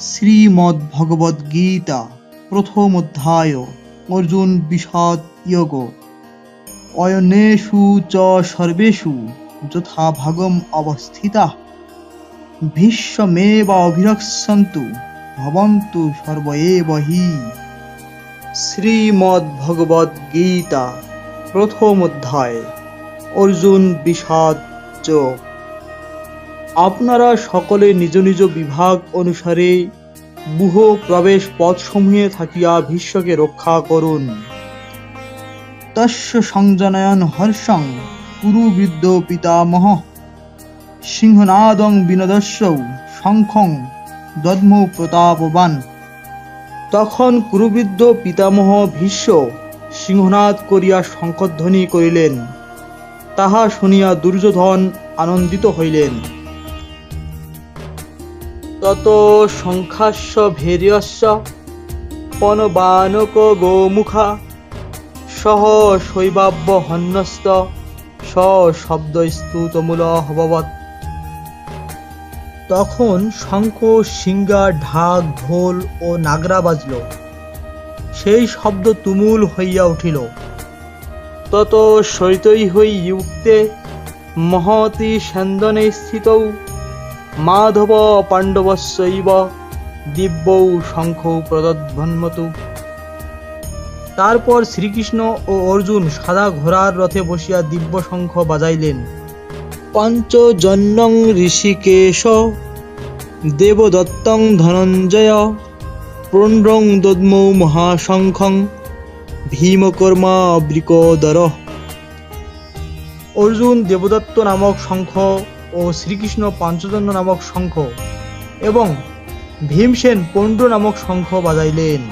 শ্রীমদ্ ভগবদ গীতা প্রথম অধ্যায়, অর্জুন বিষাদ যোগ অয়নেষু চ সর্বেষু যথা ভাগম অবস্থিতা। ভীষ্মেব অভিরক্ষন্তু ভবন্তু সর্ব এব হি। শ্রীমদ্ ভগবদ গীতা প্রথম অধ্যায়, অর্জুন বিষাদ যোগ আপনারা সকলে নিজ নিজ বিভাগ অনুসারে বুহ প্রবেশ পথসমূহে থাকিয়া ভীষ্মকে রক্ষা করুন। তস্য সংজনয়ন হর্ষং কুরু বৃদ্ধ পিতামহ। সিংহনাদং বিনদস্য শঙ্খং দদ্ম প্রতাপবান। তখন কুরুবৃদ্ধ পিতামহ ভীষ্ম সিংহনাদ করিয়া শঙ্খধ্বনি করিলেন। তাহা শুনিয়া দুর্যোধন আনন্দিত হইলেন। তত শঙ্খাস্য ভের্যস্য, পনবানক গোমুখা, সহ শৈবাব্য হন্যস্ত স শব্দ স্তুতমূল হববৎ তখন শঙ্খ সিঙ্গা ঢাক, ঢোল ও নাগরা বাজল। সেই শব্দ তুমুল হইয়া উঠিল। তত শৈতৈ হই ইউক্তে মহতি স্যন্দনে স্থিতৌ। মাধব পাণ্ডবস্যৈব দিব্যৌ শঙ্খ প্রদধ্বন্মতু তারপর শ্রীকৃষ্ণ ও অর্জুন সাদা ঘোড়ার রথে বসিয়া দিব্য শঙ্খ বাজাইলেন পঞ্চজন্যং ঋষিকেশ দেবদত্তং ধনঞ্জয় প্রণ্ডং দদ্মৌ মহাশঙ্খং ভীমকর্মা বৃকোদর অর্জুন দেবদত্ত নামক শঙ্খ ও শ্রীকৃষ্ণ পাঞ্চজন্য নামক শঙ্খ এবং ভীমসেন পণ্ড নামক শঙ্খ বাজাইলেন।